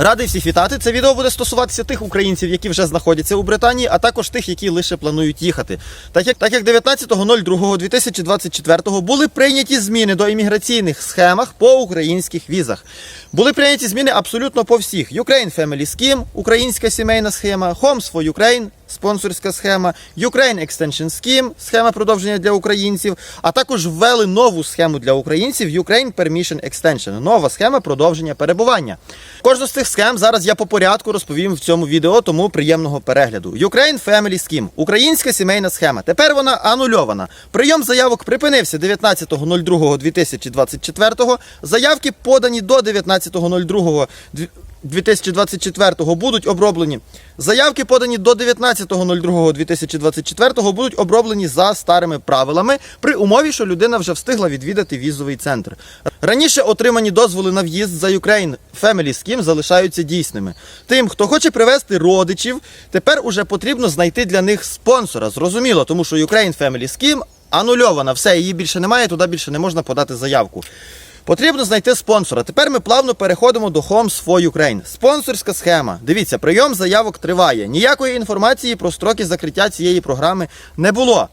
Радий всіх вітати. Це відео буде стосуватися тих українців, які вже знаходяться у Британії, а також тих, які лише планують їхати. Так як так як 19.02.2024 були прийняті зміни до імміграційних схемах по українських візах. Були прийняті зміни абсолютно по всіх: Ukraine Family Scheme, українська сімейна схема, Homes for Ukraine, спонсорська схема, Ukraine Extension Scheme, схема продовження для українців, а також ввели нову схему для українців Ukraine Permission Extension, нова схема продовження перебування. Кожну з цих схем зараз я по порядку розповім в цьому відео, тому приємного перегляду. Ukraine Family Scheme – українська сімейна схема. Тепер вона анульована. Прийом заявок припинився 19.02.2024. Заявки подані до 19.02.2024 будуть оброблені. Заявки подані до 19.02.2024 будуть оброблені за старими правилами при умові, що людина вже встигла відвідати візовий центр. Раніше отримані дозволи на в'їзд за Ukraine Family Scheme залишаються дійсними. Тим, хто хоче привезти родичів, тепер уже потрібно знайти для них спонсора. Зрозуміло, тому що Ukraine Family Scheme анульована, все, її більше немає, туди більше не можна подати заявку. Потрібно знайти спонсора. Тепер ми плавно переходимо до Homes for Ukraine. Спонсорська схема. Дивіться, прийом заявок триває. Ніякої інформації про строки закриття цієї програми не було.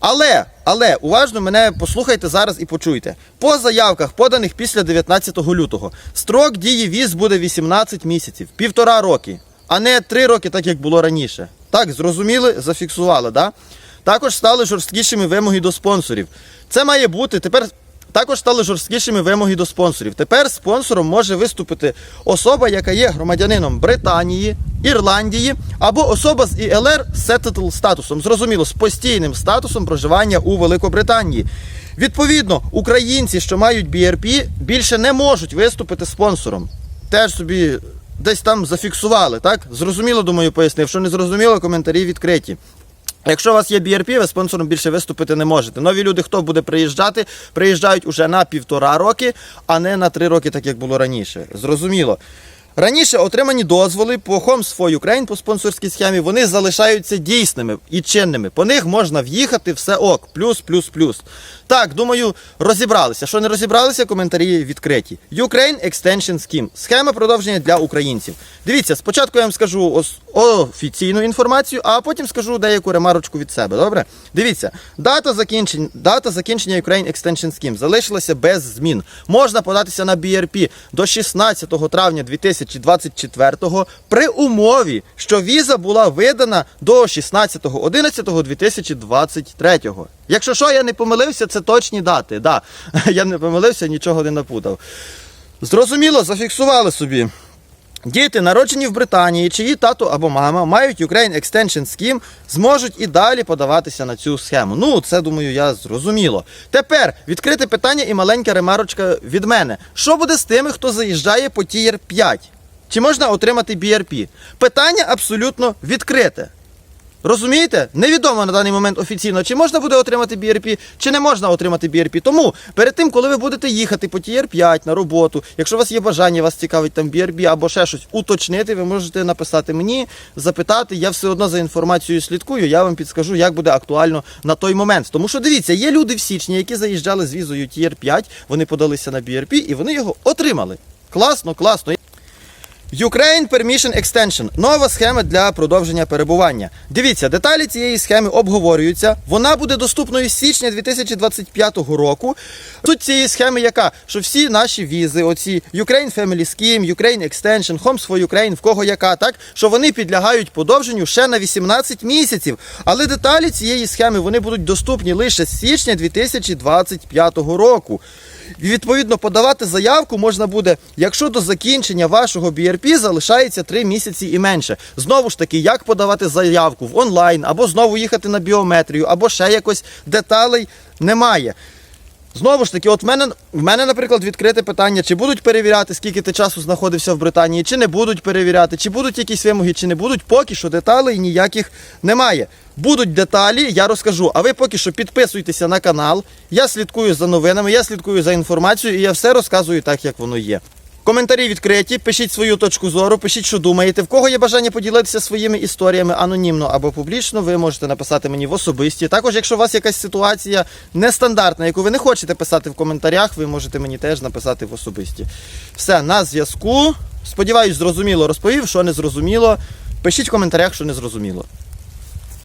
Але, але уважно мене послухайте зараз і почуйте. По заявках, поданих після 19 лютого, строк дії віз буде 18 місяців, півтора роки, а не 3 роки, так як було раніше. Так, зрозуміли, зафіксували, да? Також стали жорсткішими вимоги до спонсорів. Це має бути тепер. Також стали жорсткішими вимоги до спонсорів. Тепер спонсором може виступити особа, яка є громадянином Британії, Ірландії або особа з ІЛР settled статусом, зрозуміло, з постійним статусом проживання у Великобританії. Відповідно, українці, що мають BRP, більше не можуть виступити спонсором. Теж собі десь там зафіксували, так? Зрозуміло, думаю, пояснив. Що не зрозуміло, коментарі відкриті. Якщо у вас є BRP, ви спонсором більше виступити не можете. Нові люди, хто буде приїжджати, приїжджають уже на півтора роки, а не на три роки, так як було раніше. Зрозуміло. Раніше отримані дозволи по Homes for Ukraine по спонсорській схемі, вони залишаються дійсними і чинними. По них можна в'їхати, все ок, плюс, плюс, плюс. Так, думаю, розібралися. Що не розібралися, коментарі відкриті. Ukraine Extension Scheme. Схема продовження для українців. Дивіться, спочатку я вам скажу офіційну інформацію, а потім скажу деяку ремарочку від себе. Добре? Дивіться, дата закінчення, дата закінчення Ukraine Extension Scheme залишилася без змін. Можна податися на BRP до 16 травня 2024 при умові, що віза була видана до 16.11.2023. Якщо що, я не помилився, це точні дати. Да. Я не помилився, нічого не напутав. Зрозуміло, зафіксували собі. Діти, народжені в Британії, чиї тато або мама мають Ukraine Extension Scheme, зможуть і далі подаватися на цю схему. Ну, це думаю, я зрозуміло. Тепер відкрите питання і маленька ремарочка від мене. Що буде з тими, хто заїжджає по Tier 5? Чи можна отримати BRP? Питання абсолютно відкрите. Розумієте? Невідомо на даний момент офіційно, чи можна буде отримати BRP, чи не можна отримати BRP. Тому перед тим, коли ви будете їхати по TR 5 на роботу, якщо у вас є бажання, вас цікавить там BRP або ще щось уточнити, ви можете написати мені, запитати. Я все одно за інформацією слідкую, я вам підскажу, як буде актуально на той момент. Тому що дивіться, є люди в січні, які заїжджали з візою TR 5, вони подалися на BRP і вони його отримали. Класно, класно. Ukraine Permission Extension нова схема для продовження перебування. Дивіться, деталі цієї схеми обговорюються. Вона буде доступною з січня 2025 року. Суть цієї схеми яка? Що всі наші візи, оці Ukraine Family Scheme, Ukraine Extension, Homes for Ukraine, в кого яка, так, що вони підлягають подовженню ще на 18 місяців. Але деталі цієї схеми вони будуть доступні лише з січня 2025 року. І, Відповідно, подавати заявку можна буде, якщо до закінчення вашого BRP залишається 3 місяці і менше. Знову ж таки, як подавати заявку в онлайн, або знову їхати на біометрію, або ще якось деталей немає. Знову ж таки, от в мене, в мене, наприклад, відкрите питання, чи будуть перевіряти, скільки ти часу знаходився в Британії, чи не будуть перевіряти, чи будуть якісь вимоги, чи не будуть, поки що деталей ніяких немає. Будуть деталі, я розкажу. А ви поки що підписуйтеся на канал. Я слідкую за новинами, я слідкую за інформацією і я все розказую так, як воно є. Коментарі відкриті, пишіть свою точку зору, пишіть, що думаєте. В кого є бажання поділитися своїми історіями анонімно або публічно, ви можете написати мені в особисті. Також, якщо у вас якась ситуація нестандартна, яку ви не хочете писати в коментарях, ви можете мені теж написати в особисті. Все, на зв'язку. Сподіваюсь, зрозуміло розповів, що не зрозуміло. Пишіть в коментарях, що не зрозуміло.